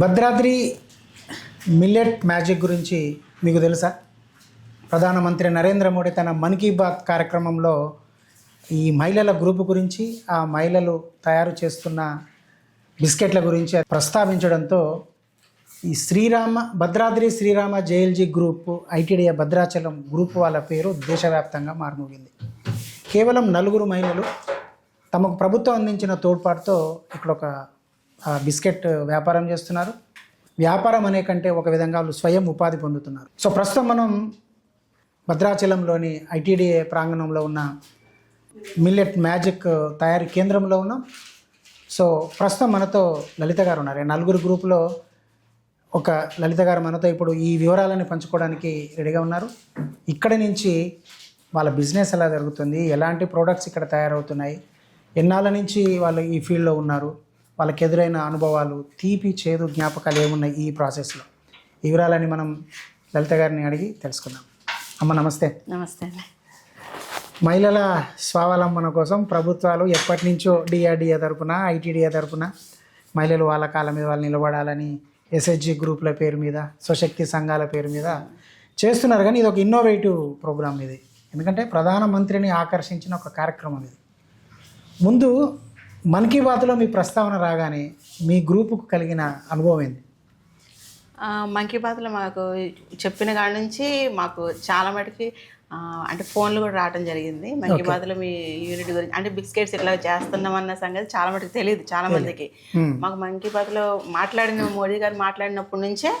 Bhadradri millet magic గురించి మీకు తెలుసా? ప్రధానమంత్రి నరేంద్ర మోడీ తన మన్ కీ బాత్ కార్యక్రమంలో ఈ మహిళల గ్రూప్ గురించి ఆ మహిళలు తయారు చేస్తున్న బిస్కెట్ల గురించి ప్రస్తావించడంతో ఈ Srirama Bhadradri Srirama JLG group ITDA Bhadrachalam group వాళ్ళ పేరు దేశవ్యాప్తంగా మారుమోగింది. కేవలం నలుగురు మహిళలు తమకు ప్రభుత్వం అందించిన తోడ్పాటుతో ఇక్కడ ఒక బిస్కెట్ వ్యాపారం చేస్తున్నారు. వ్యాపారం అనే కంటే ఒక విధంగా వాళ్ళు స్వయం ఉపాధి పొందుతున్నారు. సో ప్రస్తుతం మనం భద్రాచలంలోని ఐటీడీఏ ప్రాంగణంలో ఉన్న మిల్లెట్ మ్యాజిక్ తయారీ కేంద్రంలో ఉన్నాం. సో ప్రస్తుతం మనతో లలిత గారు ఉన్నారు. నలుగురు గ్రూపులో ఒక లలిత గారు మనతో ఇప్పుడు ఈ వివరాలని పంచుకోవడానికి రెడీగా ఉన్నారు. ఇక్కడి నుంచి వాళ్ళ బిజినెస్ ఎలా జరుగుతుంది ఎలాంటి ప్రోడక్ట్స్ ఇక్కడ తయారవుతున్నాయి ఎన్నాళ్ళ నుంచి వాళ్ళు ఈ ఫీల్డ్లో ఉన్నారు వాళ్ళకి ఎదురైన అనుభవాలు తీపి చేదు జ్ఞాపకాలు ఏమున్నాయి ఈ ప్రాసెస్లో? ఈ వివరాలని మనం లలిత గారిని అడిగి తెలుసుకుందాం. అమ్మ నమస్తే. నమస్తే అండి. మహిళల స్వావలంబన కోసం ప్రభుత్వాలు ఎప్పటి నుంచో డిఆర్డిఏ తరపున ఐటీడీఏ తరపున మహిళలు వాళ్ళ కాళ్ళ మీద వాళ్ళు నిలబడాలని ఎస్హెచ్జి గ్రూపుల పేరు మీద స్వశక్తి సంఘాల పేరు మీద చేస్తున్నారు. కానీ ఇది ఒక ఇన్నోవేటివ్ ప్రోగ్రామ్ ఇది. ఎందుకంటే ప్రధానమంత్రిని ఆకర్షించిన ఒక కార్యక్రమం ఇది. ముందు మన్ కీ బాత్లో మీ ప్రస్తావన రాగానే మీ గ్రూపుకు కలిగిన అనుభవం ఏంది మంకీ బాత్లో మాకు చెప్పిన కాడ నుంచి మాకు చాలా మటుకి అంటే ఫోన్లు కూడా రావడం జరిగింది. మంకీ బాత్లో మీ యూనిట్ గురించి అంటే బిస్కెట్స్ ఇట్లా చేస్తున్నాం అన్న సంగతి చాలా మటుకు తెలియదు చాలా మందికి. Hmm. మాకు మంకీ బాత్లో మాట్లాడిన మోడీ గారు మాట్లాడినప్పటి నుంచే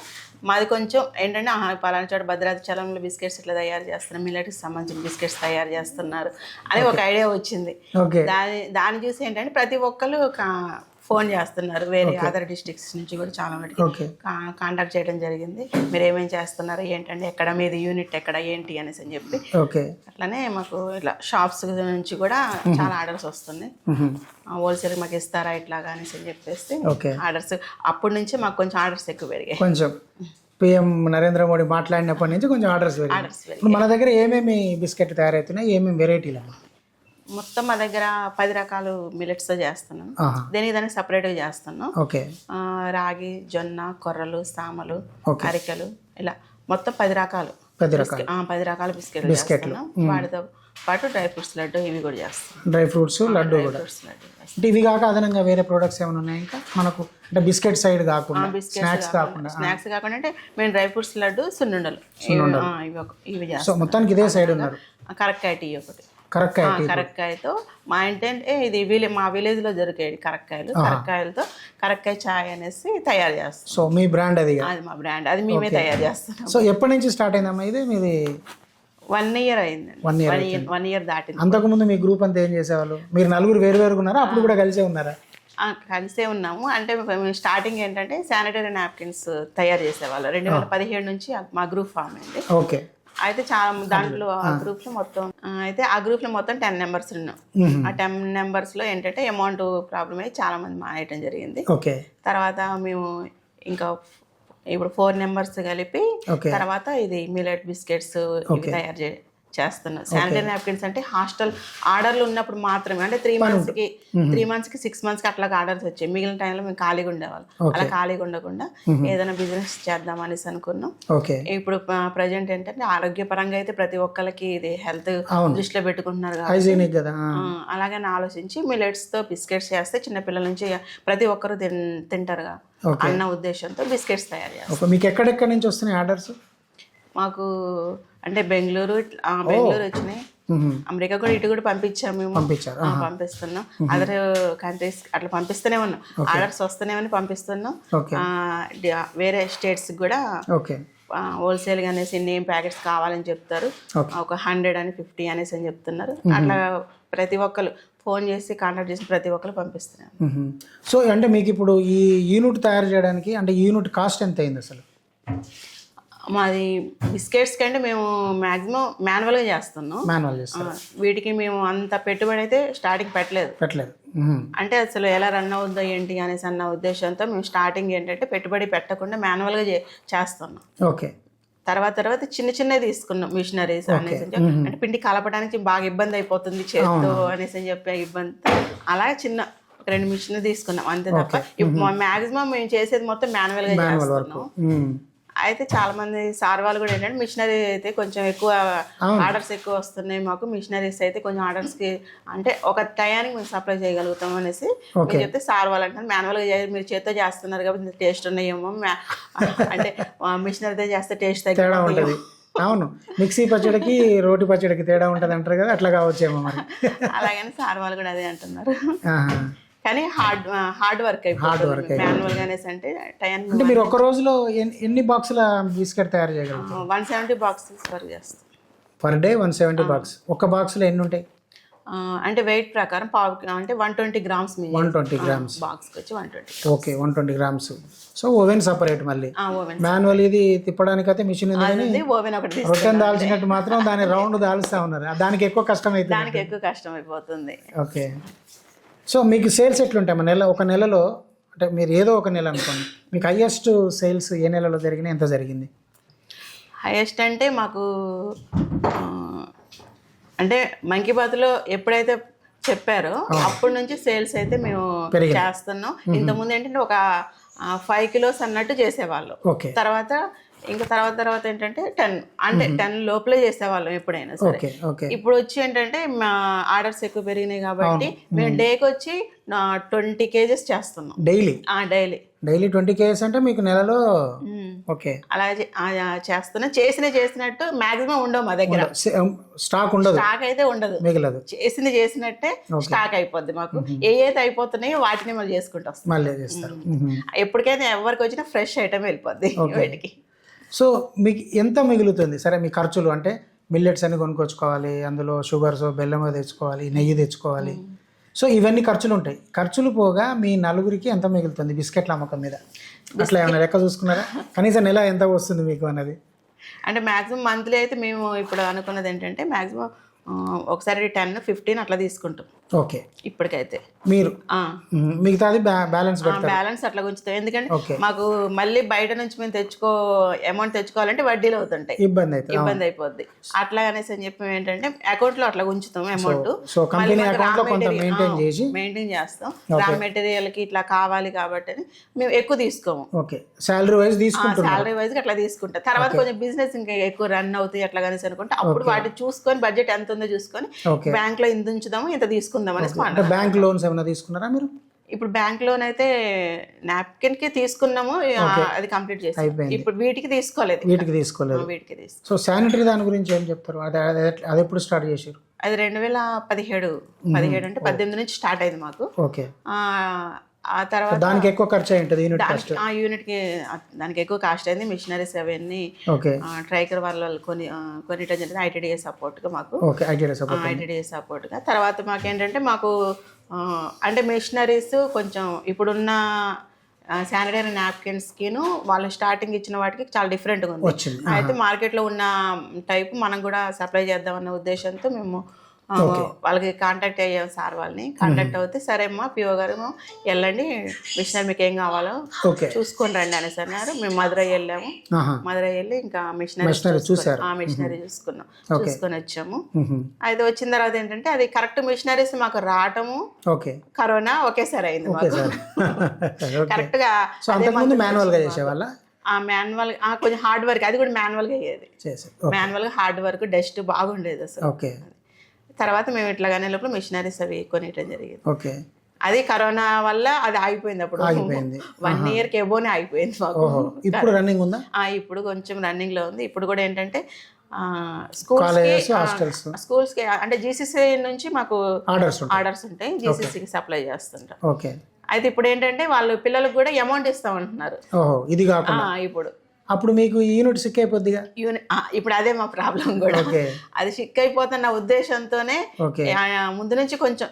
మాది కొంచెం ఏంటంటే పలానా చోట భద్రాచలంలో బిస్కెట్స్ ఇట్లా తయారు చేస్తున్నారు మిల్లెట్కి సంబంధించిన బిస్కెట్స్ తయారు చేస్తున్నారు అని ఒక ఐడియా వచ్చింది. దాని దాన్ని చూసి ఏంటంటే ప్రతి ఒక్కరు ఫోన్ చేస్తున్నారు. వేరే అదర్ డిస్ట్రిక్ట్స్ నుంచి కూడా చాలా మటుకు కాంటాక్ట్ చేయడం జరిగింది. మీరు ఏమేమి చేస్తున్నారు? ఏంటంటే ఎక్కడ మీది యూనిట్ ఎక్కడ? ఏంటి? అనేసి అని చెప్పి. ఓకే. అట్లానే మాకు ఇట్లా షాప్స్ నుంచి కూడా చాలా ఆర్డర్స్ వస్తున్నాయి. హోల్సేల్ మాకు ఇస్తారా? ఇట్లాగా అనేసి అని చెప్పేసి ఆర్డర్స్ అప్పటి నుంచి మాకు కొంచెం ఆర్డర్స్ ఎక్కువ పెరిగాయి. కొంచెం పిఎం నరేంద్ర మోడీ మాట్లాడినప్పటి నుంచి కొంచెం ఆర్డర్స్ పెరిగాయి. మన దగ్గర ఏమేమి బిస్కెట్ తయారవుతున్నాయి ఏమేమి వెరైటీలు అమ్మా? మొత్తం మా దగ్గర పది రకాలు మిల్లెట్స్తో చేస్తున్నాం. ఆహా. దేనికి దానికి సపరేట్గా చేస్తున్నాం. ఓకే. రాగి జొన్న కొర్రలు సామలు. అరికెలు ఇలా మొత్తం పది రకాలు. పది రకాలు. ఆ, పది రకాల బిస్కెట్లు చేస్తున్నాం. వాటితో పాటు డ్రై ఫ్రూట్స్ లడ్డు ఇవి కూడా చేస్తాం డ్రై ఫ్రూట్స్ లడ్డు కూడా. చేస్తాం. అంటే ఇవి కాక అదనంగా వేరే ప్రొడక్ట్స్ ఏమైనా ఉన్నాయి ఇంకా? మనకు అంటే బిస్కెట్ సైడ్ కాకుండా స్నాక్స్ కాకుండా స్నాక్స్ కాకుండా అంటే మేము డ్రై ఫ్రూట్స్ లడ్డు సున్నుండలు. ఇవి ఇవి ఇవి సో చేస్తాం మొత్తానికి ఇదే సైడ్ ఉన్నారు. కరక్కాయ టీ ఒకటి. కరెక్ట్ కరక్కాయతో మా ఏంటంటే ఇది విలే మా విలేజ్లో దొరికేది కరక్కాయలు కరక్కాయలతో కరక్కాయ చాయ్ అనేసి తయారు చేస్తాం. సో మీ బ్రాండ్ అది అది మా బ్రాండ్. అది మేమే తయారు చేస్తున్నాం సో ఎప్పటి నుంచి స్టార్ట్ అయిందమ్మా ఇది? మీది వన్ ఇయర్ అయిందండి. year one year one year దాటింది. అంతకుముందు మీ గ్రూప్ అంతా ఏం చేసేవాళ్ళు? మీరు నలుగురు వేరు వేరుగా ఉన్నారా? అప్పుడు కూడా కలిసే ఉన్నారా? కలిసే ఉన్నాము. అంటే స్టార్టింగ్ ఏంటంటే శానిటరీ నాప్కిన్స్ తయారు చేసేవాళ్ళు. రెండు వేల పదిహేడు నుంచి మా గ్రూప్ ఫామ్ అయింది. ఓకే. అయితే చాలా దాంట్లో ఆ గ్రూప్లో మొత్తం అయితే ఆ గ్రూప్లో మొత్తం టెన్ నెంబర్స్ ఉన్నాం. ఆ టెన్ నెంబర్స్లో ఏంటంటే అమౌంట్ ప్రాబ్లమ్ అయ్యి చాలా మంది మానేయటం జరిగింది. ఓకే. తర్వాత మేము ఇంకా ఇప్పుడు ఫోర్ నెంబర్స్ కలిపి తర్వాత ఇది మిలెట్ బిస్కెట్స్ తయారు చే చేస్తున్నాం. శానిటరీ నాప్కిన్స్ అంటే హాస్టల్ ఆర్డర్లు ఉన్నప్పుడు మాత్రమే అంటే త్రీ మంత్స్కి త్రీ మంత్స్కి సిక్స్ మంత్స్కి అట్లా ఆర్డర్స్ వచ్చాయి. మిగిలిన టైంలో మేము ఖాళీగా ఉండేవాళ్ళం. అలా ఖాళీగా ఉండకుండా ఏదైనా బిజినెస్ చేద్దాం అనేసి అనుకున్నాం. ఇప్పుడు ప్రజెంట్ ఏంటంటే ఆరోగ్యపరంగా అయితే ప్రతి ఒక్కరికి ఇది హెల్త్. దృష్టిలో పెట్టుకుంటున్నారు కాబట్టి. ఆ, అలాగని ఆలోచించి మిల్లెట్స్తో బిస్కెట్స్ చేస్తే చిన్నపిల్లల నుంచి ప్రతి ఒక్కరు తింటారుగా. అన్న ఉద్దేశంతో బిస్కెట్స్ తయారు చేస్తాం. ఓకే. మీకు ఎక్కడెక్కడి నుంచి వస్తున్నాయి ఆర్డర్స్? మాకు అంటే బెంగళూరు ఆ, బెంగళూరు వచ్చినాయి. అమెరికా కూడా ఇటు కూడా పంపించాము మేము. పంపించారు. ఆ, పంపిస్తున్నాం. అదర్ కంట్రీస్ అట్లా పంపిస్తూనే ఉన్నాం. ఆర్డర్స్ వస్తూనే పంపిస్తున్నాం. ఓకే. ఆ, డి- వేరే స్టేట్స్ కూడా ఓకే. హోల్సేల్గా అనేసి నేమ్ ప్యాకెట్స్ కావాలని చెప్తారు. Okay. ఒక హండ్రెడ్ అని ఫిఫ్టీ అనేసి అని చెప్తున్నారు. అట్లా ప్రతి ఒక్కరు ఫోన్ చేసి కాంటాక్ట్ చేసి ప్రతి ఒక్కరు పంపిస్తున్నారు మ్మ్. సో అంటే మీకు ఇప్పుడు ఈ యూనిట్ తయారు చేయడానికి అంటే యూనిట్ కాస్ట్ ఎంత అయింది అసలు? మాది బిస్కెట్స్ కంటే మేము మాక్సిమం మాన్యువల్గా చేస్తున్నాం. మాన్యువల్ ఆ, చేస్తారు. వీటికి మేము అంత పెట్టుబడి అయితే స్టార్టింగ్ పెట్టలేదు. పెట్టలేదు. అంటే అసలు ఎలా రన్ అవుద్దో ఏంటి అనేసి అన్న ఉద్దేశంతో మేము స్టార్టింగ్ ఏంటంటే పెట్టుబడి పెట్టకుండా మాన్యువల్గా చేస్తున్నాం. ఓకే. తర్వాత తర్వాత చిన్న చిన్నవి తీసుకున్నాం మిషనరీస్ అనేసి. అంటే పిండి కలపడానికి బాగా ఇబ్బంది అయిపోతుంది చేత్తో అనేసి అని చెప్పే ఇబ్బంది. అలా చిన్న రెండు మిషన్ తీసుకున్నాం అంతే తప్ప మాక్సిమం మేము చేసేది మొత్తం మాన్యువల్గా మాన్యువల్ వర్క్. చేస్తున్నాం అయితే చాలా మంది సార్ వాళ్ళు కూడా ఏంటంటే మిషనరీ అయితే కొంచెం ఎక్కువ ఆర్డర్స్ ఎక్కువ వస్తున్నాయి మాకు. మిషనరీస్ అయితే కొంచెం ఆర్డర్స్కి అంటే ఒక టయానికి మేము సప్లై చేయగలుగుతాం అనేసి మేము చెప్తే సార్ వాళ్ళు అంటారు మాన్యువల్గా మీరు చేత్తో చేస్తున్నారు కాబట్టి టేస్ట్ ఉన్నాయేమో అంటే మిషనరీతో చేస్తే టేస్ట్ తగ్గి అవును. మిక్సీ పచ్చడికి రోటి పచ్చడికి తేడా ఉంటుంది అంటారు కదా అట్లా కావచ్చేమో మరి. అలాగని సార్ వాళ్ళు కూడా అదే అంటున్నారు. కానీ హార్డ్ హార్డ్ వర్క్ అయిపోతుంది. మాన్యువల్గా అనేసి అంటే టైం అంటే మీరు ఒక రోజులో ఎన్ని- బాక్సుల బిస్కెట్ తయారు చేయగలుగుతారు? వన్ సెవెంటీ బాక్సెస్ వరకు చేస్తాం per day one seventy box ఒక బాక్స్లో ఎన్ని ఉంటాయి అంటే వెయిట్ ప్రకారం పావు అంటే వన్ ట్వంటీ గ్రామ్స్ మీ వన్ ట్వంటీ గ్రామ్స్ బాక్స్కి వచ్చి one twenty okay one twenty grams so oven separate మళ్ళీ. ఓవెన్ మాన్యువల్ ఇది తిప్పడానికి అయితే మిషన్ ఓవెన్ ఒకటి. రొట్టెని దాల్చినట్టు మాత్రం దాని రౌండ్ దాల్స్తా ఉన్నారు. దానికి ఎక్కువ కష్టం అవుతుంది దానికి ఎక్కువ కష్టం అయిపోతుంది. ఓకే. సో మీకు సేల్స్ ఎట్లుంటాయి? మా నెల ఒక నెలలో అంటే మీరు ఏదో ఒక నెల అనుకోండి. మీకు హైయెస్ట్ సేల్స్ ఏ నెలలో జరిగినాయి ఎంత జరిగింది? హైయెస్ట్ అంటే మాకు అంటే మంకీ బాత్లో ఎప్పుడైతే చెప్పారో అప్పటి నుంచి సేల్స్ అయితే మేము. చేస్తున్నాం. ఇంతకుముందు ఏంటంటే ఒక ఫైవ్ కిలోస్ అన్నట్టు చేసేవాళ్ళు. తర్వాత ఇంకా తర్వాత తర్వాత ఏంటంటే టెన్ అంటే టెన్ లోపలే చేసేవాళ్ళం ఎప్పుడైనా సరే. ఇప్పుడు వచ్చి ఏంటంటే మా ఆర్డర్స్ ఎక్కువ పెరిగినాయి కాబట్టి మేము డేకి వచ్చి ట్వంటీ కేజెస్ చేస్తున్నాం. Daily? Daily. Daily twenty kgs అంటే మీకు నెలలో ఓకే. అలా చేస్తున్నా. చేసిన చేసినట్టు మాక్సిమం ఉండవు మా దగ్గర. స్టాక్ ఉండదు. స్టాక్ అయితే ఉండదు. మిగలదు. చేసింది చేసినట్టే స్టాక్ అయిపోద్ది మాకు. ఏ ఏది అయిపోతున్నాయో వాటిని మళ్ళీ చేసుకుంటూ వస్తాం మళ్ళీ చేస్తారు. మ్మ్. ఎప్పటికైనా ఎవరికి వచ్చినా ఫ్రెష్ ఐటమ్ వెళ్ళిపోద్ది వీటికి. సో మీకు ఎంత మిగులుతుంది? సరే మీ ఖర్చులు అంటే మిల్లెట్స్ అని కొనుక్కొచ్చుకోవాలి అందులో షుగర్స్ బెల్లం తెచ్చుకోవాలి నెయ్యి తెచ్చుకోవాలి. సో ఇవన్నీ ఖర్చులు ఉంటాయి. ఖర్చులు పోగా మీ నలుగురికి ఎంత మిగులుతుంది బిస్కెట్ల అమ్మకం మీద? అట్లా ఏమైనా లెక్క చూసుకున్నారా? కనీసం నెల ఎంత వస్తుంది మీకు అన్నది? అంటే మాక్సిమం మంత్లీ అయితే మేము ఇప్పుడు అనుకున్నది ఏంటంటే మాక్సిమం ఒకసారి టెన్ ఫిఫ్టీన్ అట్లా తీసుకుంటాం. ఓకే. ఇప్పటికైతే. మీరు. మిగతాది బ్యా బ్యాలెన్స్ బ్యాలెన్స్ అట్లా ఉంచుతాం ఎందుకంటే మాకు మళ్ళీ బయట నుంచి మేము తెచ్చుకో అమౌంట్ తెచ్చుకోవాలంటే వడ్డీలు అవుతుంటాయి. ఇబ్బంది అవుతుంది. ఇబ్బంది అయిపోద్ది. అట్లా అనేసి అని చెప్పి ఏంటంటే అకౌంట్లో అట్లా ఉంచుతాం అమౌంట్. సో కంపెనీ అకౌంట్లో కొంత మెయింటైన్ చేసి మెయింటైన్ చేస్తాం. రా మెటీరియల్కి ఇట్లా కావాలి కాబట్టి అని మేము ఎక్కువ తీసుకోము. ఓకే. శాలరీ వైజ్ తీసుకుంటున్నారు. సాలరీ వైజ్ అట్లా తీసుకుంటాం తర్వాత కొంచెం బిజినెస్ ఇంకా ఎక్కువ రన్ అవుతాయి అట్లా కనేసి అనుకుంటే అప్పుడు వాటి చూసుకొని బడ్జెట్ ఎంత ఉందో చూసుకొని బ్యాంక్లో ఇంత ఉంచుదాము ఇంత తీసుకుందాం అంటే బ్యాంక్ లోన్స్ ఏమైనా తీసుకున్నారా మీరు? ఇప్పుడు బ్యాంక్ లోన్ అయితే నాప్కిన్కి తీసుకున్నాము అది కంప్లీట్ చేసాం. ఇప్పుడు వీటికి తీసుకోలేదు. వీటికి తీసుకోలేదు. వీటికి తీసుకో సో శానిటరీ దాని గురించి ఏం చెప్తారు? అది అది ఎప్పుడు స్టార్ట్ చేశారు? అది రెండు వేల పదిహేడు. పదిహేడు అంటే పద్దెనిమిది నుంచి స్టార్ట్ అయింది మాకు. ఓకే. ఆ, తర్వాత దానికి ఎక్కువ ఖర్చు అయి ఉంటుంది యూనిట్ కాస్ట్ ఆ యూనిట్కి ఆ, దానికి ఎక్కువ కాస్ట్ అయింది మిషనరీస్ అవన్నీ ట్రైకర్ వాళ్ళ కొన్ని కొనిటం జరిగింది ఐటీడీఏ సపోర్ట్గా మాకు. ఓకే ఐటీడీ సపోర్ట్ ఐటీడీఏ సపోర్ట్గా. తర్వాత మాకు ఏంటంటే మాకు అంటే మిషనరీస్ కొంచెం ఇప్పుడున్న శానిటరీ నాప్కిన్స్ కిను వాళ్ళు స్టార్టింగ్ ఇచ్చిన వాటికి చాలా డిఫరెంట్గా ఉంది. అయితే మార్కెట్లో ఉన్న టైప్ మనం కూడా సప్లై చేద్దామన్న ఉద్దేశంతో మేము వాళ్ళకి కాంటాక్ట్ అయ్యాం సార్ వాళ్ళని. కాంటాక్ట్ అవుతే సరే అమ్మా పిఓ గారు వెళ్ళండి. మిషనరీ మీకు ఏం కావాలో చూసుకొని రండి అనేసి అన్నారు. మేము మధురై వెళ్ళాము. మధురై వెళ్ళి ఇంకా మిషనరీ మిషనరీ చూసారు ఆ మిషనరీ చూసుకున్నాం. చూసుకొని వచ్చాము. అయితే వచ్చిన తర్వాత ఏంటంటే అది కరెక్ట్ మిషనరీస్ మాకు రావటము ఓకే. కరోనా ఒకేసారి అయింది కరెక్ట్ గా మాన్యువల్గా చేసేవాళ్ళ? ఆ మాన్యువల్ కొంచెం హార్డ్ వర్క్ అది కూడా మాన్యువల్గా అయ్యేది. మాన్యువల్గా హార్డ్ వర్క్ డస్ట్ బాగుండేది అసలు. తర్వాత మేము ఇట్లాగానే లోపల మిషనరీస్ అవి కొనియటం జరిగింది. ఓకే. అది కరోనా వల్ల అది ఆగిపోయింది అప్పుడు. ఆగిపోయింది. వన్ ఇయర్కి ఎబోనే ఆగిపోయింది మాకు. ఇప్పుడు రన్నింగ్ ఉందా? ఇప్పుడు కొంచెం రన్నింగ్లో ఉంది. ఇప్పుడు కూడా ఏంటంటే స్కూల్స్ స్కూల్స్కి అంటే జీసీసీ నుంచి మాకు ఆర్డర్స్ ఉంటాయి. ఆర్డర్స్ ఉంటాయి. జీసీసీకి సప్లై చేస్తుంటాం ఓకే అయితే ఇప్పుడు ఏంటంటే వాళ్ళు పిల్లలకు కూడా అమౌంట్ ఇస్తామంటున్నారు. ఇది కాకుండా. ఇప్పుడు. అప్పుడు మీకు ఈ యూనిట్ సిక్ అయిపోద్దిగా? యూని ఆ, ఇప్పుడు అదే మా ప్రాబ్లం కూడా. అది సిక్ అయిపోతున్న ఉద్దేశంతోనే ముందు నుంచి కొంచెం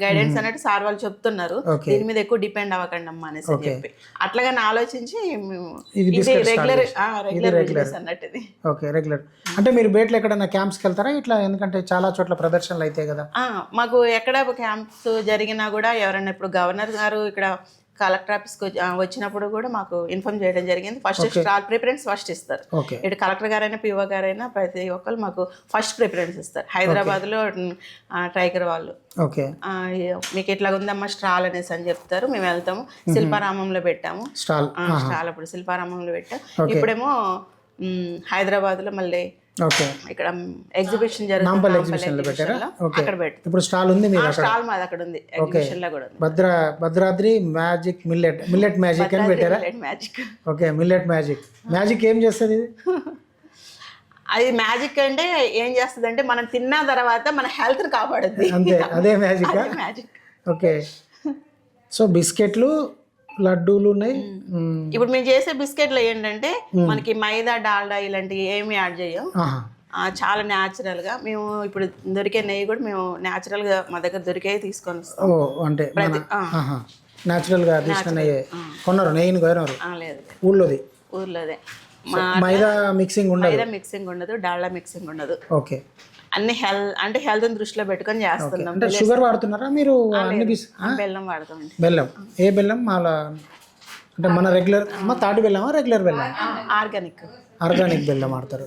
గైడెన్స్ అన్నట్టు సార్ వాళ్ళు చెప్తున్నారు. దీని మీద ఎక్కువ డిపెండ్ అవ్వకండి అమ్మా అనేసి అని చెప్పి. అట్లాగని ఆలోచించి రెగ్యులర్. రెగ్యులర్ బిజినెస్ అన్నట్టు ఇది. ఓకే రెగ్యులర్ అంటే మీరు బయటలో ఎక్కడైనా క్యాంప్స్కి వెళ్తారా? ఇట్లా ఎందుకంటే చాలా చోట్ల ప్రదర్శనలు అయితే కదా. మాకు ఎక్కడ క్యాంప్స్ జరిగినా కూడా ఎవరైనా ఇప్పుడు గవర్నర్ గారు ఇక్కడ కలెక్టర్ ఆఫీస్కి వచ్చినప్పుడు కూడా మాకు ఇన్ఫార్మ్ చేయడం జరిగింది. ఫస్ట్ స్టాల్ ప్రిఫరెన్స్ ఫస్ట్ ఇస్తారు. ఇటు కలెక్టర్ గారైనా పిఓ గారైనా ప్రతి ఒక్కరు మాకు ఫస్ట్ ప్రిఫరెన్స్ ఇస్తారు. హైదరాబాద్లో టైగర్ వాళ్ళు. ఓకే. మీకు ఇట్లా ఉందమ్మా స్టాల్ అనేసి అని చెప్తారు. మేము వెళ్తాము. శిల్పారామంలో పెట్టాము. స్టాల్. అప్పుడు శిల్పారామంలో పెట్టాం. ఇప్పుడేమో హైదరాబాద్లో మళ్ళీ ఇక్కడ ఎగ్జిబిషన్ జరుగుతుంది ఎగ్జిబిషన్లో. పెట్టారా. ఓకే. అక్కడ పెట్టాం ఇప్పుడు స్టాల్ ఉంది మీరు అక్కడ స్టాల్ మాది అక్కడ ఉంది. ఎగ్జిబిషన్లో కూడా Bhadra Bhadradri magic millet. Millet magic అని పెట్టారా? Magic. Okay millet magic. Magic ఏం చేస్తుంది? ఇది అది మ్యాజిక్ అంటే ఏం చేస్తుంది అంటే మనం తిన్న తర్వాత మన హెల్త్ కాపాడుద్ది. అంతే. అదే మ్యాజిక్? మ్యాజిక్. ఓకే. సో బిస్కెట్లు లడ్డూలు ఉన్నాయి. ఇప్పుడు మేము చేసే బిస్కెట్లు ఏంటంటే మనకి మైదా డాల్డా ఇలాంటివి ఏమి యాడ్ చేయం చాలా natural గా మేము ఇప్పుడు దొరికే నెయ్యి కూడా మేము natural గా మా దగ్గర దొరికే తీసుకొని వస్తాం. అంటే. Natural గా తీసిన నెయ్యి. కొన్నారు నెయ్యిని కొన్నారు లేదు. ఊళ్ళోది ఊర్లోదే. మైదా మిక్సింగ్ ఉండదు. మైదా మిక్సింగ్ ఉండదు డాల్డా మిక్సింగ్ ఉండదు. ఓకే. అన్ని హెల్త్ అంటే హెల్త్ దృష్టిలో పెట్టుకొని చేస్తున్నాం. అంటే షుగర్ వాడుతున్నారా? మీరు అన్ని బెల్లం వాడతామండి బెల్లం. ఏ బెల్లం? మాలా అంటే మన రెగ్యులర్ మా తాటి బెల్లమా రెగ్యులర్ బెల్లం ఆర్గానిక్. ఆర్గానిక్ బెల్లం వాడతారు.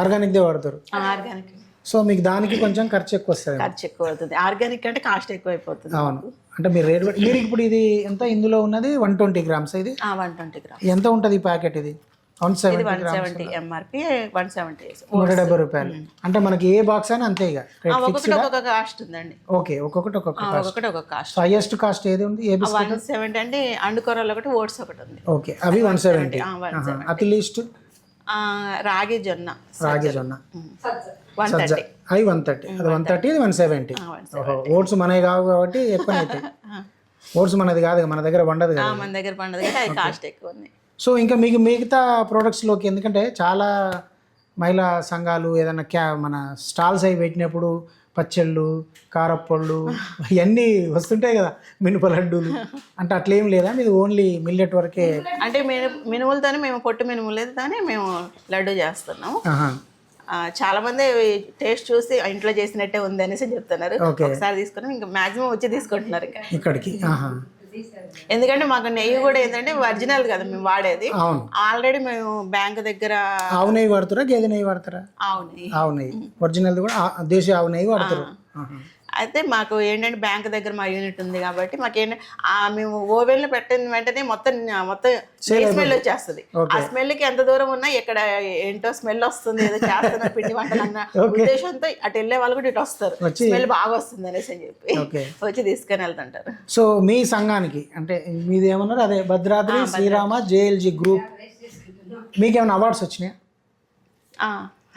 ఆర్గానిక్దే వాడతారు. ఆర్గానిక్. సో మీకు దానికి కొంచెం ఖర్చు ఎక్కువ వస్తుంది. ఖర్చు ఎక్కువ అవుతుంది. ఆర్గానిక్ అంటే కాస్ట్ ఎక్కువ అయిపోతుంది అవును. అంటే మీరు రేట్ మీరు ఇప్పుడు ఇది ఎంత? ఇందులో ఉన్నది వన్ ట్వంటీ గ్రామ్స్ ఇది? వన్ ట్వంటీ గ్రామ్ ఎంత ఉంటుంది ఈ ప్యాకెట్ ఇది? One seventy one seventy MRP one seventy నూట డెబ్బై రూపాయలు. అంటే మనకి ఏ బాక్స్ అయినా అంతే ఇక. ఒక్కొక్కటి ఒక్కొక్క కాస్ట్ ఉందండి. ఓకే ఒక్కొక్కటి ఒక్కొక్క ఒక్కొక్కటి ఒక్కొక్క కాస్ట్ హైయెస్ట్ కాస్ట్ ఏది ఉంది? ఏ వన్ సెవెంటీ అంటే అండుకూరలు ఒకటి ఓట్స్ ఒకటి ఉంది. ఓకే అవి వన్ సెవెంటీ. అతి లీస్ట్ రాగి జొన్న. రాగి జొన్న. One thirty. అవి వన్ థర్టీ. అది వన్ థర్టీ. ఇది వన్ సెవెంటీ. ఓట్స్ మనవి కావు కాబట్టి ఎక్కువ అవుతాయి ఓట్స్ మనది కాదు మన దగ్గర వండదు కదా. మన దగ్గర పండదు కానీ అది కాస్ట్ ఎక్కువ ఉంది. సో ఇంకా మీకు మిగతా ప్రోడక్ట్స్లోకి ఎందుకంటే చాలా మహిళా సంఘాలు ఏదైనా క్యా మన స్టాల్స్ అవి పెట్టినప్పుడు పచ్చళ్ళు కారప్పళ్ళు ఇవన్నీ వస్తుంటాయి కదా మినప లడ్డూలు. అంటే అట్లేం లేదా? మీది ఓన్లీ మిల్లెట్ వరకే అంటే మిను మినుములతోనే మేము పొట్టు మినుములతోనే మేము లడ్డు చేస్తున్నాము. చాలా మంది టేస్ట్ చూసి "ఆ, ఇంట్లో చేసినట్టే ఉంది అనేసి చెప్తున్నారు. ఒకసారి తీసుకున్నాం ఇంకా మాక్సిమం వచ్చి తీసుకుంటున్నారు ఇంకా. ఇక్కడికి. ఎందుకంటే మాకు నెయ్యి కూడా ఏంటంటే ఒరిజినల్ కదా మేము వాడేది. అవును. ఆల్రెడీ మేము బ్యాంక్ దగ్గర ఆవు నెయ్యి వాడతారా గేదె నెయ్యి వాడతారా? ఆవు నెయ్యి. ఆవు నెయ్యి. ఒరిజినల్ కూడా దేశీయ ఆవు నెయ్యి వాడతారు. అయితే మాకు ఏంటంటే బ్యాంక్ దగ్గర మా యూనిట్ ఉంది కాబట్టి మాకు ఏంటంటే మేము ఓవెన్లో పెట్టిన వెంటనే మొత్తం మొత్తం స్మెల్ వచ్చేస్తుంది. ఆ స్మెల్కి ఎంత దూరం ఉన్నా ఇక్కడ ఏంటో స్మెల్ వస్తుంది ఏదో చేస్తున్నారు పిండి వంటలు అన్న ఉద్దేశంతో అటు వెళ్ళే వాళ్ళు కూడా ఇటు వస్తారు. స్మెల్ బాగా వస్తుంది అనేసి అని చెప్పి వచ్చి తీసుకొని వెళ్తుంటారు. సో మీ సంఘానికి అంటే మీది ఏమన్నారు? అదే భద్రాద్రి శ్రీరామ జేఎల్జీ గ్రూప్ మీకేమైనా అవార్డ్స్ వచ్చినాయా?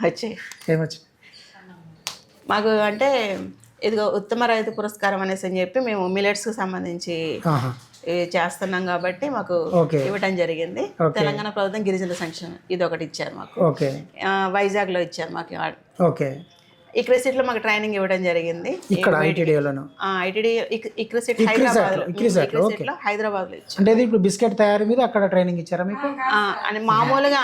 వచ్చాయి. ఏమొచ్చినాయి మాకు అంటే ఇదిగో ఉత్తమ రైతు పురస్కారం అనేసి అని చెప్పి మేము మిలెట్స్కి సంబంధించి చేస్తున్నాం కాబట్టి మాకు ఇవ్వటం జరిగింది. తెలంగాణ ప్రభుత్వం గిరిజన సంక్షేమ ఇది ఒకటి ఇచ్చారు మాకు. ఓకే. ఆ, వైజాగ్లో ఇచ్చారు మాకు. ఓకే. ఈ క్రెసిట్లో మాకు ట్రైనింగ్ ఇవ్వడం జరిగింది. ఇక్కడ ఇక్రిసిట్ హైదరాబాద్లో హైదరాబాద్లో అంటే ఇప్పుడు బిస్కెట్ తయారీ మీద అక్కడ ట్రైనింగ్ ఇచ్చారా మీకు? అని మామూలుగా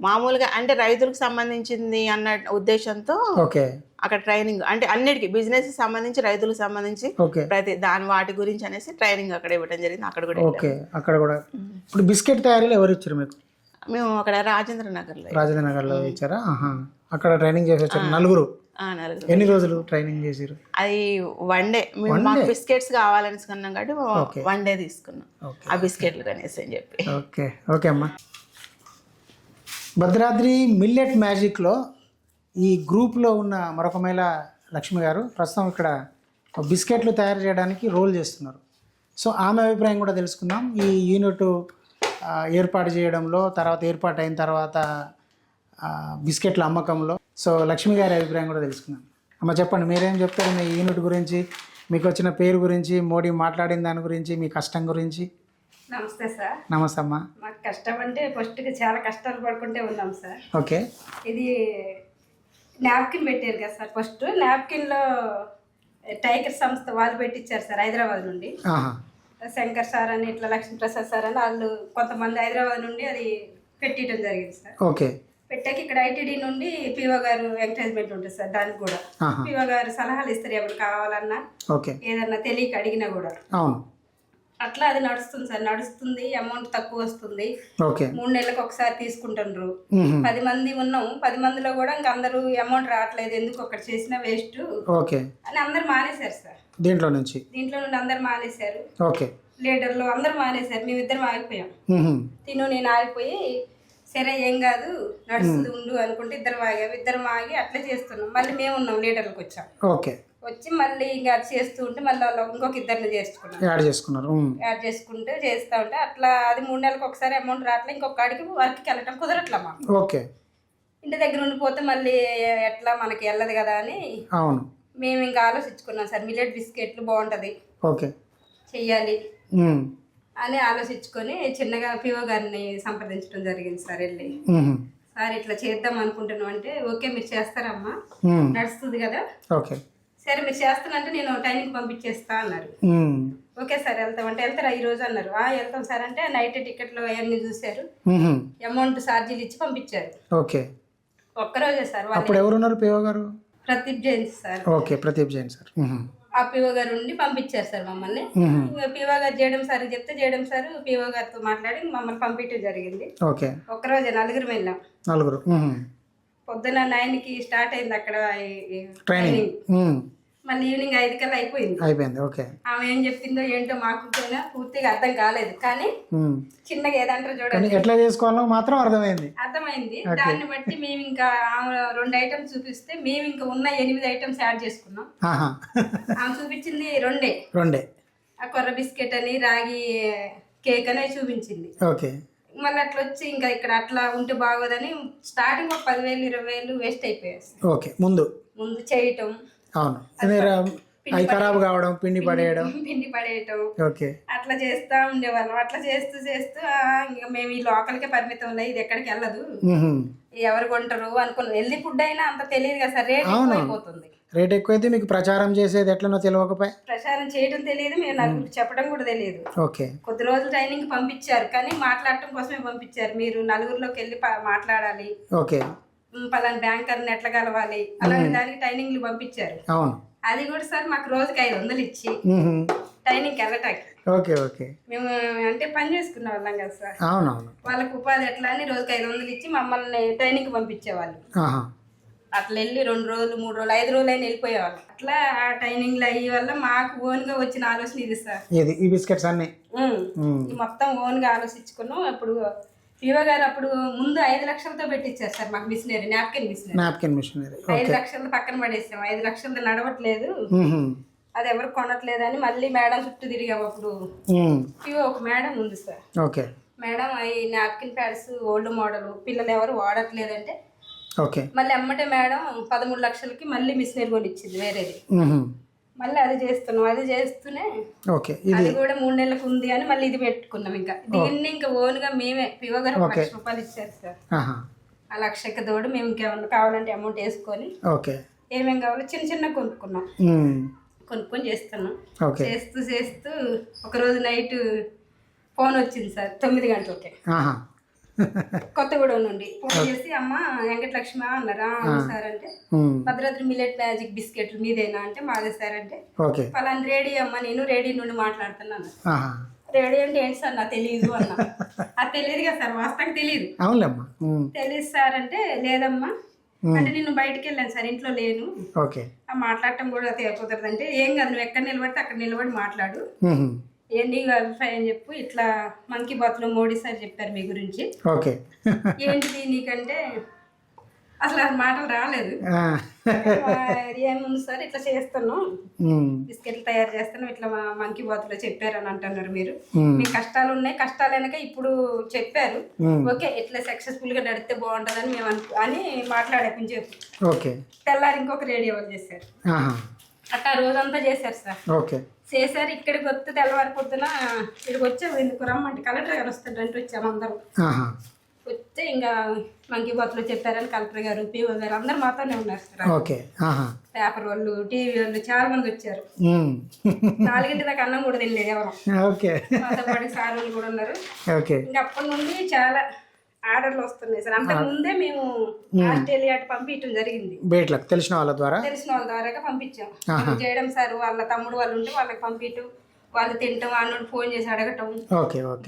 మామూలుగా అంటే రైతులకు సంబంధించింది అన్న ఉద్దేశంతో ఓకే. అక్కడ ట్రైనింగ్ అంటే అన్నిటికీ బిజినెస్ సంబంధించి రైతులకు సంబంధించి ప్రతి దాని వాటి గురించి అనేసి ట్రైనింగ్ అక్కడ ఇవ్వడం జరిగింది అక్కడ కూడా. ఓకే అక్కడ కూడా. ఇప్పుడు బిస్కెట్ తయారీలో ఎవరు ఇచ్చారు మీకు? మేము అక్కడ రాజేంద్ర నగర్లో రాజేంద్ర నగర్లో ఇచ్చారా? ఆహా. అక్కడ ట్రైనింగ్ చేసి వచ్చారు నలుగురు. ఎన్ని రోజులు ట్రైనింగ్ చేసారు అది వన్ డే. మాకు బిస్కెట్స్ కావాలనుకున్నాం కాబట్టి వన్ డే తీసుకున్నాం. ఆ బిస్కెట్లు కనేసి అని చెప్పి. ఓకే ఓకే అమ్మా. భద్రాద్రి మిల్లెట్ మ్యాజిక్లో ఈ గ్రూప్లో ఉన్న మరొక మహిళ లక్ష్మి గారు ప్రస్తుతం ఇక్కడ బిస్కెట్లు తయారు చేయడానికి రోల్ చేస్తున్నారు. సో ఆమె అభిప్రాయం కూడా తెలుసుకుందాం. ఈ యూనిట్ ఏర్పాటు చేయడంలో తర్వాత ఏర్పాటు అయిన తర్వాత బిస్కెట్ల అమ్మకంలో. సో లక్ష్మి గారి అభిప్రాయం కూడా తెలుసుకుందాం. అమ్మ చెప్పండి మీరేం చెప్తారు మీ యూనిట్ గురించి? మీకు వచ్చిన పేరు గురించి మోడీ మాట్లాడిన దాని గురించి మీ కష్టం గురించి? నమస్తే సార్. నమస్తే అమ్మా. మాకు కష్టం అంటే ఫస్ట్కి చాలా కష్టాలు పడుకుంటే ఉన్నాం సార్. ఓకే. ఇది నాప్కిన్ పెట్టారు కదా సార్ ఫస్ట్. నాప్కిన్లో టైగర్ సంస్థ వాళ్ళు పెట్టించారు సార్ హైదరాబాద్ నుండి. శంకర్ సార్ అని ఇట్లా లక్ష్మీప్రసాద్ సార్ అని వాళ్ళు కొంతమంది హైదరాబాద్ నుండి అది పెట్టియడం జరిగింది సార్. ఓకే. పెట్టాక ఇక్కడ ఐటీడీ నుండి పిఓ గారు ఎంకరేజ్మెంట్ ఉంటుంది సార్ దానికి కూడా. పిఓ గారు సలహాలు ఇస్తారు ఎవరు కావాలన్నా ఏదన్నా తెలియక అడిగినా కూడా. అవును. అట్లా అది నడుస్తుంది సార్. నడుస్తుంది అమౌంట్ తక్కువ వస్తుంది. మూడు నెలలకు ఒకసారి తీసుకుంటుండ్రు. పది మంది ఉన్నాం. పది మందిలో కూడా ఇంక అందరూ అమౌంట్ రావట్లేదు. ఎందుకు ఒకటి చేసినా వేస్ట్ అని అందరు మానేశారు సార్. దీంట్లో నుంచి? దీంట్లో నుండి అందరు మానేశారు. ఓకే. లీడర్లు అందరు మానేశారు. మేమిద్దరం ఆగిపోయాం. తిను నేను ఆగిపోయి సరే ఏం కాదు నడుస్తుంది ఉండు అనుకుంటే ఇద్దరు ఆగాము ఇద్దరం ఆగి అట్లా చేస్తున్నాం. మళ్ళీ మేము ఉన్నాం లీడర్లకు వచ్చాం. ఓకే. వచ్చి మళ్ళీ ఇంకా అది చేస్తూ ఉంటే మళ్ళీ వాళ్ళు ఇంకొక ఇద్దరిని చేర్చుకున్నాం యాడ్ చేసుకున్నారు. యాడ్ చేసుకుంటే చేస్తూ ఉంటే అట్లా అది మూడు నెలలకు ఒకసారి అమౌంట్ రావట్లే ఇంకొక కాడికి వర్క్కి వెళ్ళటం కుదరట్లమ్మా ఓకే. ఇంటి దగ్గర ఉండిపోతే మళ్ళీ ఎట్లా మనకి వెళ్ళదు కదా అని అవును. మేము ఇంకా ఆలోచించుకున్నాం సార్ మిల్లెట్ బిస్కెట్లు బాగుంటుంది. ఓకే. చెయ్యాలి. అని ఆలోచించుకొని చిన్నగా పిఓ గారిని సంప్రదించడం జరిగింది సార్ వెళ్ళి. సార్ ఇట్లా చేద్దాం అనుకుంటున్నాం అంటే ఓకే మీరు చేస్తారమ్మా. మ్మ్. నడుస్తుంది కదా. ఓకే. సరే మీరు చేస్తానంటే నేను టైంకి పంపించేస్తా అన్నారు. ఓకే సార్ వెళ్తాం. అంటే వెళ్తారా ఈ రోజు అన్నారు. ఆ వెళ్తాం సార్ అంటే నైట్ టికెట్లు అవన్నీ చూశారు. అమౌంట్ ఛార్జీలు ఇచ్చి పంపించారు. ఓకే. ఒక్కరోజే సార్ అప్పుడు ఎవరున్నారు పిఓ గారు? Pradeep Jain sir. Okay Pradeep Jain sir. ఆ పిఓ గారు ఉండి పంపించారు సార్ మమ్మల్ని. పిఓ గారు చేయడం సార్ చెప్తే చేయడం సార్ పిఓ గారితో మాట్లాడి మమ్మల్ని పంపించడం జరిగింది. ఓకే. ఒక్కరోజే నలుగురు వెళ్ళాం. నలుగురు. పొద్దున నైన్కి స్టార్ట్ అయింది అక్కడ ట్రైనింగ్. మళ్ళీ ఈవినింగ్ ఐదు కల్లా అయిపోయింది. అయిపోయింది ఓకే. ఆమె ఏం చెప్పిందో ఏంటో మాకు కూడా పూర్తిగా అర్థం కాలేదు. కానీ. చిన్నగా ఏదంటారో చూడండి. ఎట్లా చేసుకోవాలో మాత్రం అర్థమైంది. అర్థమైంది. దాన్ని బట్టి మేము ఇంకా ఆమె రెండు ఐటమ్స్ చూపిస్తే మేము ఇంకా ఉన్న ఎనిమిది ఐటమ్స్ యాడ్ చేసుకున్నాం. ఆమె చూపించింది రెండే. రెండే. ఆ కొర్ర బిస్కెట్ అని రాగి కేక్ అనే చూపించింది. ఓకే. మళ్ళీ అట్లా వచ్చి ఇంకా ఇక్కడ అట్లా ఉంటే బాగోదని స్టార్టింగ్ ఒక పదివేలు ఇరవై వేలు వేస్ట్ అయిపోయాయి ఓకే. ముందు. ముందు చేయటం. అవును. మీరు అవి ఖరాబ్ కావడం పిండి పడేయడం. పిండి పడేయటం. ఓకే. అట్లా చేస్తా ఉండేవాళ్ళం. అట్లా చేస్తూ చేస్తూ ఇంకా మేము ఈ లోకల్కే పరిమితం లేదు ఇది ఎక్కడికి వెళ్ళదు. ఎవరు కొంటారు అనుకున్నాం. హెల్దీ ఫుడ్ అయినా అంత తెలియదు కదా సార్ రేట్. అయిపోతుంది రేట్ ఎక్కువైతే మీకు ప్రచారం చేసేది ఎట్లనో తెలియకపోయి. ప్రచారం చేయడం తెలియదు మేము నలుగురికి చెప్పడం కూడా తెలియదు. ఓకే. కొద్ది రోజులు ట్రైనింగ్ పంపించారు కానీ మాట్లాడటం కోసమే పంపించారు. మీరు నలుగురిలోకి వెళ్ళి మాట్లాడాలి. ఓకే. పలానా బ్యాంకర్ని ఎట్లా కలవాలి? అలాంటి దానికి ట్రైనింగ్లు పంపించారు. అవును. అది కూడా సార్ మాకు రోజుకి ఐదు వందలు ఇచ్చి మ్మ్హ. ట్రైనింగ్కి వెళ్ళటానికి. Okay okay. మేము అంటే పని చేసుకునే వాళ్ళం కదా సార్. అవునవును. వాళ్ళకి ఉపాధి ఎట్లా అని రోజుకి ఐదు వందలు ఇచ్చి మమ్మల్ని ట్రైనింగ్కి పంపించేవాళ్ళు. అట్లా వెళ్ళి రెండు రోజులు మూడు రోజులు ఐదు రోజులు అయినా వెళ్ళిపోయేవాళ్ళు. అట్లా ఆ ట్రైనింగ్లు అయ్యి వల్ల మాకు ఓన్గా వచ్చిన ఆలోచన ఇది సార్. ఇది ఈ బిస్కెట్స్ అన్నీ? మొత్తం ఓన్గా ఆలోచించుకున్నాం. అప్పుడు పిఓ గారు అప్పుడు ముందు ఐదు లక్షలతో పెట్టించారు సార్ మాకు machinery napkin machinery. Napkin machinery ఐదు లక్షలతో పక్కన పడేసాం. ఐదు లక్షలతో నడవట్లేదు. అది ఎవరు కొనట్లేదని మళ్ళీ మేడం చుట్టూ తిరిగాము అప్పుడు. పిఓ ఒక మేడం ఉంది సార్. ఓకే. మేడం ఈ నాప్కిన్ ప్యాడ్స్ ఓల్డ్ మోడల్ పిల్లలు ఎవరు వాడట్లేదంటే ఓకే. మళ్ళీ అమ్మటే మేడం పదమూడు లక్షలకి మళ్ళీ మిషనరీ కొని ఇచ్చింది వేరేది. మళ్ళీ అది చేస్తున్నాం. అది చేస్తూనే ఓకే ఇది అది కూడా మూడు నెలలకు ఉంది అని మళ్ళీ ఇది పెట్టుకున్నాం ఇంకా. దీన్ని ఇంకా ఓన్గా మేమే పిఓ గారు ఒక లక్ష రూపాయలు ఇచ్చారు సార్. ఆ లక్షకి తోడు మేము ఇంకేమన్నా కావాలంటే అమౌంట్ వేసుకొని ఓకే. ఏమేం కావాలో చిన్న చిన్న కొనుక్కున్నాం. కొనుక్కొని చేస్తున్నాం. చేస్తూ చేస్తూ ఒకరోజు నైట్ ఫోన్ వచ్చింది సార్ తొమ్మిది గంటలకి. కొత్తగూడెం నుండి. ఫోన్ చేసి అమ్మ వెంకటలక్ష్మి అన్నారా? సార్ అంటే. భద్రాద్రి మిల్లెట్ మ్యాజిక్ బిస్కెట్లు మీదేనా? అంటే మాదే సార్ అంటే పలానా రెడీ అమ్మ నేను రెడీ నుండి మాట్లాడుతున్నాను. రెడీ అంటే ఏంటి సార్? నాకు తెలియదు అన్న. అది తెలియదు కదా సార్ వాస్తవంగా తెలియదు అవునులేమ్మా. మ్మ్. తెలియదు సార్ అంటే లేదమ్మా. మ్మ్. అంటే నేను బయటికి వెళ్ళాను సార్ ఇంట్లో లేను. మాట్లాడటం కూడా తె- కుదరదు అంటే ఏం కాదు నువ్వు ఎక్కడ నిలబడితే అక్కడ నిలబడి మాట్లాడు. ఏం నీ అభిప్రాయం చెప్పు. ఇట్లా మన్ కీ బాత్లో మోడీ సార్ చెప్పారు మీ గురించి. ఓకే. ఏంటిది నీకంటే అసలు ఆ మాటలు రాలేదు. ఏముంది సార్ ఇట్లా చేస్తున్నాం. బిస్కెట్లు తయారు చేస్తున్నాం. ఇట్లా మంకీ బాత్లో చెప్పారని అంటున్నారు మీరు. మీ కష్టాలు ఉన్నాయి. కష్టాలు వెనక ఇప్పుడు చెప్పారు. ఓకే ఇట్లా సక్సెస్ఫుల్గా నడిస్తే బాగుంటుందని మేము అని మాట్లాడే కొంచెం ఓకే. తెల్లారి ఇంకొక రేడియో చేశారు. అట్లా రోజంతా చేశారు సార్. ఓకే. చేశారు ఇక్కడికి వస్తే తెల్లవారి పొద్దున ఇక్కడికి వచ్చాము ఎందుకు రమ్మంటే కలెక్టర్ గారు వస్తారంటే వచ్చాము అందరం. వస్తే ఇంకా మంకీ బాత్లో చెప్పారని కలెక్టర్ గారు పీఓ గారు అందరు మాతోనే ఉన్నారు సార్. పేపర్ వాళ్ళు టీవీ వాళ్ళు చాలా మంది వచ్చారు. నాలుగింటి దాకా అన్నం కూడా తినలేదు ఎవరు. ఓకే. మాతో పాటు సార్ వాళ్ళు కూడా ఉన్నారు. ఇంకా అప్పటి నుండి చాలా ఆర్డర్లు వస్తున్నాయి సార్. అంతకు ముందే మేము ఆస్ట్రేలియా పంపించడం జరిగింది. బేట్లకు తెలిసిన వాళ్ళ ద్వారా? తెలిసిన వాళ్ళ ద్వారా పంపించాం. చేయడం సార్ వాళ్ళ తమ్ముడు వాళ్ళు ఉంటే వాళ్ళకి పంపించు వాళ్ళు తింటాం అన్నోడు ఫోన్ చేసి అడగటం.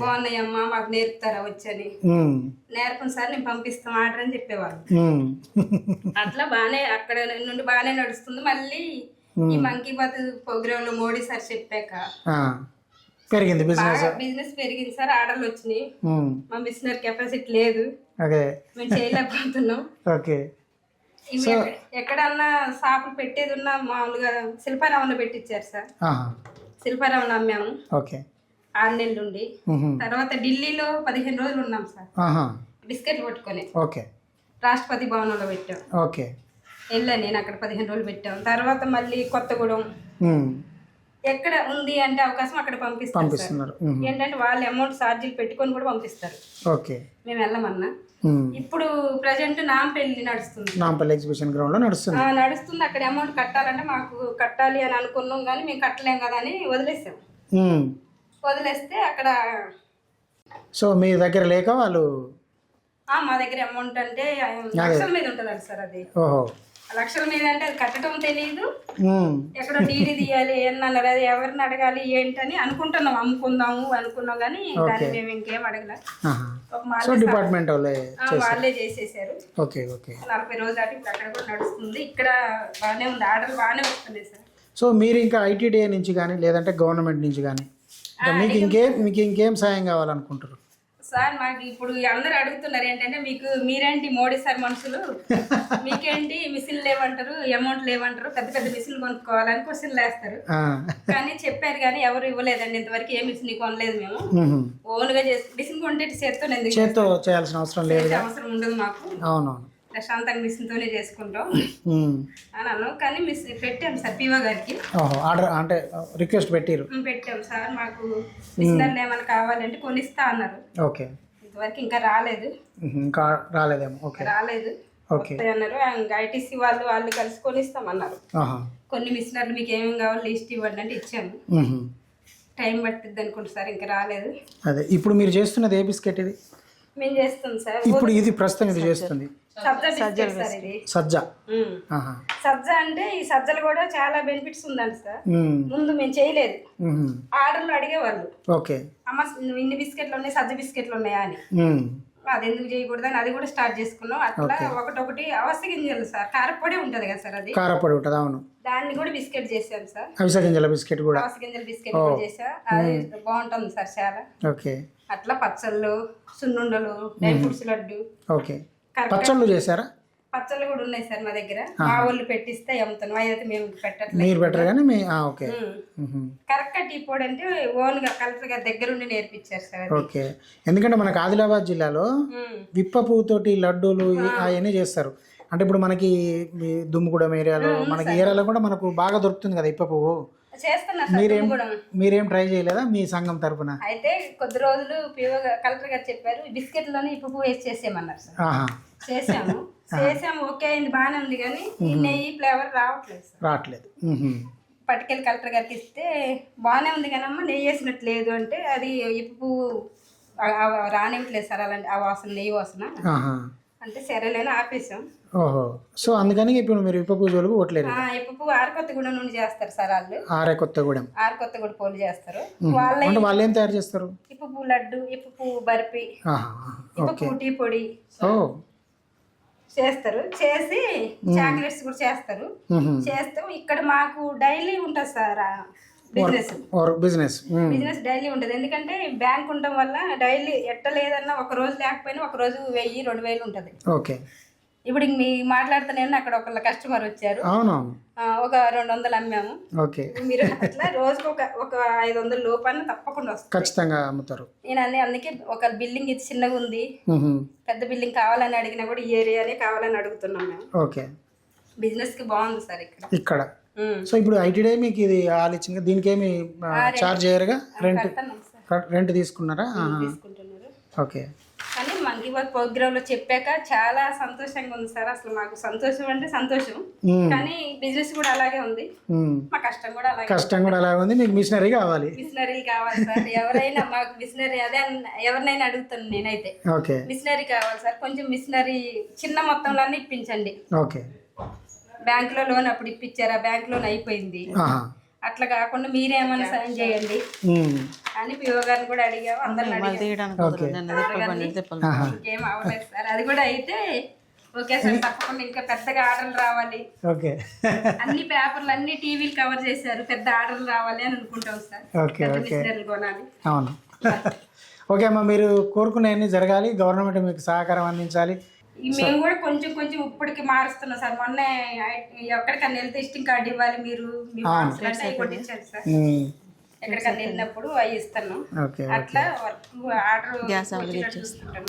బాగున్నాయమ్మా మాకు నేర్పుతారా వచ్చని. ఉమ్, నేర్పని సార్ నేను పంపిస్తాం ఆర్డర్ అని చెప్పేవాళ్ళు. అట్లా బాగానే అక్కడ నుండి బాగానే నడుస్తుంది. మళ్ళీ ఈ మంకీ బాత్ ప్రోగ్రామ్లో మోడీ సార్ చెప్పాక పెరిగింది బిజినెస్ బిజినెస్ పెరిగింది సార్ ఆర్డర్లు వచ్చినాయి. మా మిషనరీ కెపాసిటీ లేదు. ఓకే మేము చేయలేకపోతున్నాం. ఓకే. ఇవి ఎక్కడన్నా షాపులు పెట్టేది ఉన్నా మామూలుగా శిల్పారామంలో పెట్టించారు సార్. శిల్పారామంలో అమ్మాము. ఓకే. ఆరు నెలలు ఉండి తర్వాత ఢిల్లీలో పదిహేను రోజులు ఉన్నాం సార్. ఆహా, బిస్కెట్లు పట్టుకొని ఓకే. రాష్ట్రపతి భవనంలో పెట్టాం. ఓకే. వెళ్ళాను నేను అక్కడ పదిహేను రోజులు పెట్టాం. తర్వాత మళ్ళీ కొత్తగూడెం. ఎక్కడ ఉంది అంటే అవకాశం అక్కడ పంపిస్తాం సార్. పంపిస్తున్నారు. ఉహు, ఏంటంటే వాళ్ళు అమౌంట్ ఛార్జీలు పెట్టుకొని కూడా పంపిస్తారు. ఓకే. మేము వెళ్ళమన్నా. ఇప్పుడు ప్రజెంట్ నాంపల్లి నడుస్తుంది. నాంపల్లి ఎగ్జిబిషన్ గ్రౌండ్లో నడుస్తుంది. ఆ, నడుస్తుంది. అక్కడ అమౌంట్ కట్టాలంటే మాకు కట్టాలి అని అనుకున్నాం కానీ మేము కట్టలేం కదా అని వదిలేసాం. వదిలేస్తే అక్కడ సో మీ దగ్గర లేక వాళ్ళు మా దగ్గర అమౌంట్ అంటే లక్షల మీద ఉంటుందండి సార్ అది. ఓహో. లక్షల మీద అంటే అది కట్టడం తెలియదు ఎక్కడో డీడీ తీయాలి అన్నారు అది ఎవరిని అడగాలి ఏంటని అనుకుంటున్నాం అమ్ముకుందాము అనుకున్నాం కానీ దాన్ని మేము ఇంకేం అడగలే. ఆహా. ఒక మా సో డిపార్ట్మెంట్ వాళ్ళే చేసేసారు. Okay okay. నలభై రోజులు దాటి ఇప్పుడు అక్కడ కూడా నడుస్తుంది. ఇక్కడ బాగానే ఉంది. ఆర్డర్ బాగానే వస్తున్నాయి సార్. సో మీరు ఇంకా ఐటీడీఏ నుంచి కానీ లేదంటే గవర్నమెంట్ నుంచి కానీ మీకు ఇంకేం మీకు ఇంకేం సాయం కావాలనుకుంటారు సార్ మాకు ఇప్పుడు అందరు అడుగుతున్నారు ఏంటంటే మీకు మీరేంటి మోడీ సార్ మనుషులు? మీకేంటి మిషన్ లేవంటారు అమౌంట్ లేవంటారు పెద్ద పెద్ద మిషన్లు కొనుక్కోవాలని క్వశ్చన్ వేస్తారు ఆ, కానీ చెప్పారు కానీ ఎవరు ఇవ్వలేదండి ఇంతవరకు ఏ మిషన్ కొనలేదు మేము. ఓన్గా చేసి మిషన్ కొంటే చేత్తో చేయాల్సిన అవసరం లేదు అవసరం ఉండదు మాకు. అవునవును. ప్రశాంతంగా మిషన్ తోనే చేసుకుంటాం. ఉమ్. అని అన్నాం. కానీ మిస్ పెట్టాం సార్ పివో గారికి. ఆర్డర్ అంటే రిక్వెస్ట్ పెట్టిరు పెట్టాం సార్. మాకు మిషనర్లు ఏమైనా కావాలంటే కొనిస్తా అన్నారు. ఓకే. ఇంతవరకు ఇంకా రాలేదు. ఇంకా రాలేదేమో. ఓకే. రాలేదు. ఓకే. అన్నారు. ఐటీసీ వాళ్ళు వాళ్ళు కలిసి కొనిస్తామన్నారు ఆహా. కొన్ని మిషనర్లు మీకు ఏమేమి కావాలి లిస్ట్ ఇవ్వండి అంటే ఇచ్చాము. టైం పట్టిద్ది అనుకుంటా సార్ ఇంకా రాలేదు. అదే ఇప్పుడు మీరు చేస్తున్నది ఏ బిస్కెట్ ఇది? మేము చేస్తాం సార్. ఇప్పుడు ఇది ప్రస్తుతం ఇది చేస్తుంది. సజ్జా అంటే ఈ సజ్జలు కూడా చాలా బెనిఫిట్స్ ఉందండి సార్. ముందు మేము చేయలేదు. ఆర్డర్లు అడిగేవాళ్ళు. ఓకే. అమ్మ ఇన్ని బిస్కెట్లు ఉన్నాయి సజ్జ బిస్కెట్లు ఉన్నాయా అని. అది ఎందుకు చేయకూడదు అని అది కూడా స్టార్ట్ చేసుకున్నాం. అట్లా ఒకటొకటి అవస్థ గింజలు సార్. కారపొడి ఉంటది కదా సార్ అది. కారపొడి ఉంటుంది అవును. దాన్ని కూడా బిస్కెట్ చేసాం సార్. అవిసె గింజల బిస్కెట్ కూడా. అవస్థ గింజల బిస్కెట్ కూడా చేసా అది బాగుంటుంది సార్ చాలా. ఓకే. అట్లా పచ్చళ్ళు సున్నుండలు డ్రై ఫ్రూట్స్ లడ్డు. ఓకే. పచ్చళ్ళు చేశారా? పచ్చళ్ళు కూడా ఉన్నాయి సార్ మా దగ్గర. మా వాళ్ళు పెట్టిస్తే అమ్ముతాను. అయితే మేము పెట్టట్లేదు. మీరు బెటర్ కానీ మీ ఓకే. కరెక్ట్ టీ పొడి అంటే ఓన్గా కలెక్టర్ గారి దగ్గరుండి నేర్పించారు సార్. ఓకే. ఎందుకంటే మనకు ఆదిలాబాద్ జిల్లాలో. విప్ప పువ్వుతోటి లడ్డూలు అవన్నీ చేస్తారు. అంటే ఇప్పుడు మనకి దుమ్ముగూడెం ఏరియాలో మనకి ఏరియాలో కూడా మనకు బాగా దొరుకుతుంది కదా ఇప్ప పువ్వు. చేస్తున్నా సార్ మీరేం ట్రై చేయలేదా మీ సంఘం తరపున? అయితే కొద్ది రోజులు పిఓ కలెక్టర్ గారు చెప్పారు ఈ బిస్కెట్లోనే ఇప్పు పువ్వు వేసి చేసేయమన్నారు సార్. చేసాము. చేసాము ఓకే అయింది బాగానే ఉంది కానీ ఈ నెయ్యి ఫ్లేవర్ రావట్లేదు రావట్లేదు. పట్టుకెళ్ళి కలెక్టర్ గారికి ఇస్తే బాగానే ఉంది కానీ అమ్మ నెయ్యి వేసినట్టు లేదు అంటే అది ఇప్పు రానివ్వట్లేదు సార్ అలాంటి ఆ వాసన నెయ్యి వాసన అంటే సరేలేని ఆపేసాం. ఓహో. సో అందుకని ఇప్పుడు మీరు ఇప్ప పూజలకు కొట్టలేదు ఆ, ఇప్పు పువ్వు ఆరుకొత్తగూడెం నుండి చేస్తారు సార్ వాళ్ళు. ఆరే కొత్తగూడెం. పోలు చేస్తారు. వాళ్ళ వాళ్ళు ఏం తయారు చేస్తారు? ఇప్పు పువ్వు లడ్డు ఇప్పు పువ్వు బర్ఫీ ఆహా ఇప్పు ఓకే. పువ్వు టీ పొడి ఓ. చేస్తారు. చేసి చాక్లెట్స్ కూడా చేస్తారు. చేస్తాం. ఇక్కడ మాకు డైలీ ఉంటుంది సార్ బిజినెస్. బిజినెస్ డైలీ ఉంటుంది. ఎందుకంటే బ్యాంక్ ఉండడం వల్ల డైలీ ఎట్ట లేదన్నా ఒక రోజు లేకపోయినా ఒక రోజు వెయ్యి రెండు వేలు ఉంటుంది. ఓకే. ఇప్పుడు మీ మాట్లాడుతున్నాను అక్కడ ఒక కస్టమర్ వచ్చారు. ఒక రెండు వందలు అమ్మాము. ఓకే. మీరు అట్లా రోజుకు ఒక ఒక ఐదు వందల లోపల తప్పకుండా వస్తుంది. ఖచ్చితంగా అమ్ముతారు. నేను అన్ని అందుకే ఒక బిల్డింగ్ ఇది చిన్నగా ఉంది. పెద్ద బిల్డింగ్ కావాలని అడిగినా కూడా ఈ ఏరియానే కావాలని అడుగుతున్నాం మేము. ఓకే. బిజినెస్కి బాగుంది సార్ ఇక్కడ. ఇక్కడ. సో ఇప్పుడు ఐటీడీ మీకు ఇది ఆల్ ఇచ్చింది కదా, దీనికి ఏమి చార్జ్ చేయరుగా? రెంట్. రెంట్ తీసుకున్నారా? ఓకే. కానీ మంకీ బాత్ ప్రోగ్రామ్లో చెప్పాక చాలా సంతోషంగా ఉంది సార్. అసలు మాకు సంతోషం అంటే సంతోషం. కానీ బిజినెస్ కూడా అలాగే ఉంది. మా కష్టం కూడా అలాగే కష్టం కూడా అలా ఉంది. మీకు మిషనరీ కావాలి. మిషనరీలు కావాలి సార్. ఎవరైనా మాకు మిషనరీ అదే ఎవరినైనా అడుగుతాను నేనైతే. ఓకే. మిషనరీ కావాలి సార్. కొంచెం మిషనరీ చిన్న మొత్తంలో ఇప్పించండి. ఓకే. బ్యాంకులో లోన్ అప్పుడు ఇప్పించారు. ఆ బ్యాంక్ లోన్ అయిపోయింది. అట్లా కాకుండా మీరేమైనా సాయం చేయండి. అని పిఓ గారిని కూడా అడిగాము అందరిని అడిగాము. ఇంకేం అవ్వలేదు సార్. అది కూడా అయితే ఓకే సార్ తప్పకుండా ఇంకా పెద్దగా ఆర్డర్లు రావాలి. ఓకే. అన్ని పేపర్లు అన్ని టీవీలు కవర్ చేశారు పెద్ద ఆర్డర్లు రావాలి అని అనుకుంటాం సార్. ఓకే పెద్ద ఓకే. మిషనరీలు కొనాలి. అవును. ఓకే అమ్మా మీరు కోరుకునేవన్నీ జరగాలి గవర్నమెంట్ మీకు సహకారం అందించాలి. ఈ మేము కూడా కొంచెం కొంచెం ఇప్పటికి మారుస్తున్నాం సార్. మొన్న ఎక్కడికన్నా వెళ్తే ఇస్టింగ్ కార్డు ఇవ్వాలి మీరు. సార్. ఎక్కడికన్నా వెళ్ళినప్పుడు అవి ఇస్తున్నాం ఓకే అట్లా వర్క్ ఆర్డర్ చూసుకుంటాము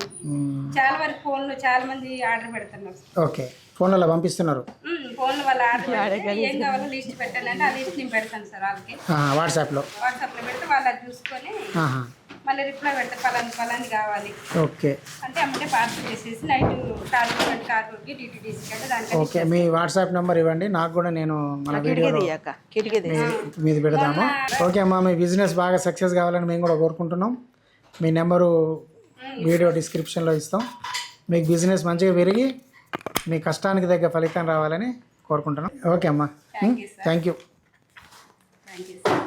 చాలా వరకు ఫోన్లో చాలా మంది ఆర్డర్ పెడుతున్నారు. ఓకే ఫోన్లలో పంపిస్తున్నారు? ఫోన్లో వాళ్ళు ఆర్డర్ పెడితే ఏం కావాలో లిస్ట్ పెట్టండి అంటే ఆ లిస్ట్ నేను పెడతాను సార్ వాళ్ళకి. ఆహా, వాట్సాప్లో. వాట్సాప్లో పెడితే వాళ్ళు అది చూసుకొని ఆహా, మళ్ళీ రిప్లై పెడితే పలాని పలాని కావాలి. ఓకే. అంటే అమ్మటే పార్సల్ చేసేసి నైట్ కార్పొరేట్ కార్పొరేట్కి డిటీడీసీకి అంటే దానికి ఓకే మీ వాట్సాప్ నెంబర్ ఇవ్వండి. నాకు కూడా నేను మన వీడియోలో మీది పెడదాము ఓకే అమ్మా మీ బిజినెస్ బాగా సక్సెస్ కావాలని మేము కూడా కోరుకుంటున్నాం. మీ నెంబరు వీడియో డిస్క్రిప్షన్లో ఇస్తాం. మీకు బిజినెస్ మంచిగా పెరిగి మీ కష్టానికి తగ్గ ఫలితం రావాలని కోరుకుంటున్నాం. ఓకే అమ్మా. Thank you. Thank you sir.